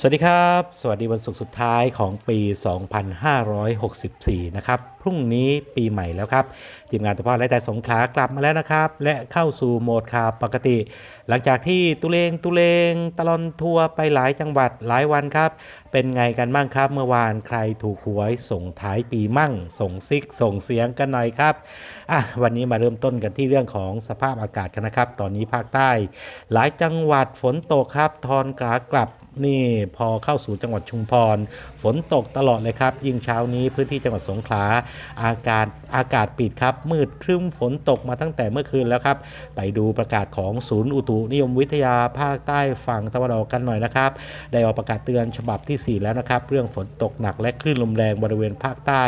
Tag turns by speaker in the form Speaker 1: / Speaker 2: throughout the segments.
Speaker 1: สวัสดีครับ สวัสดีวันศุกร์สุดท้ายของปี 2564 นะครับ พรุ่งนี้ปีใหม่แล้วครับ ทีมงานตะพอและแต่สงขลากลับมาแล้วนะครับ และเข้าสู่โหมดข่าวปกติ หลังจากที่ตุเลงตุเลงตลอนทัวร์ไปหลายจังหวัดหลายวันครับ เป็นไงกันบ้างครับ เมื่อวานใครถูกหวยส่งท้ายปีมั่ง ส่งซิก ส่งเสียงกันหน่อยครับอะวันนี้มาเริ่มต้นกันที่เรื่องของสภาพอากาศกันนะครับ ตอนนี้ภาคใต้ หลายจังหวัดฝนตกครับ ทอนขากลับ นี่พอเข้าสู่จังหวัดชุมพร ฝนตกตลอดเลยครับ ยิ่งเช้านี้พื้นที่จังหวัดสงขลาอากาศอากาศปิดครับ มืดครึ้มฝนตกมาตั้งแต่เมื่อคืนแล้วครับ ไปดูประกาศของศูนย์อุตุนิยมวิทยาภาคใต้ฝั่งตะวันออกกันหน่อยนะครับ ได้ออกประกาศเตือนฉบับที่ 4 แล้วนะครับ เรื่องฝนตกหนักและคลื่นลมแรงบริเวณภาคใต้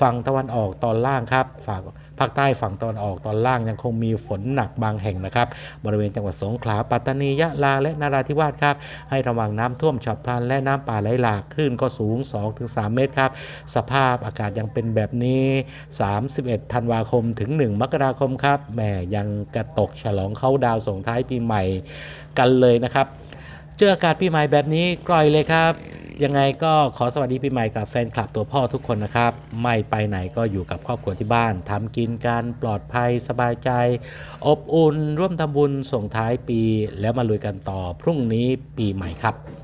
Speaker 1: ฝั่งตะวันออกตอนล่างครับฝั่งาคใต้ฝั่งตะวันออกตอนล่างยังคงมีฝนหนักบางแห่งนะครับ บริเวณจังหวัดสงขลาปัตตานียะลาและนาราธิวาสครับ ให้ระวังน้ำท่วมฉับพลันและน้ำป่าไหลหลากคลื่นก็สูง 2-3 เมตรครับ สภาพอากาศยังเป็นแบบนี้ 31 ธันวาคมถึง 1 มกราคมครับแหมยังกระตกฉลองเข้าดาวส่งท้ายปีใหม่กันเลยนะครับ เจออากาศปีใหม่แบบนี้กล่อยเลยครับ ยังไงก็ขอสวัสดีปีใหม่กับแฟนคลับตัวพ่อทุกคนนะครับ ไม่ไปไหนก็อยู่กับครอบครัวที่บ้านทำกินการปลอดภัยสบายใจ อบอุ่นร่วมทำบุญส่งท้ายปี แล้วมาลุยกันต่อพรุ่งนี้ปีใหม่ครับ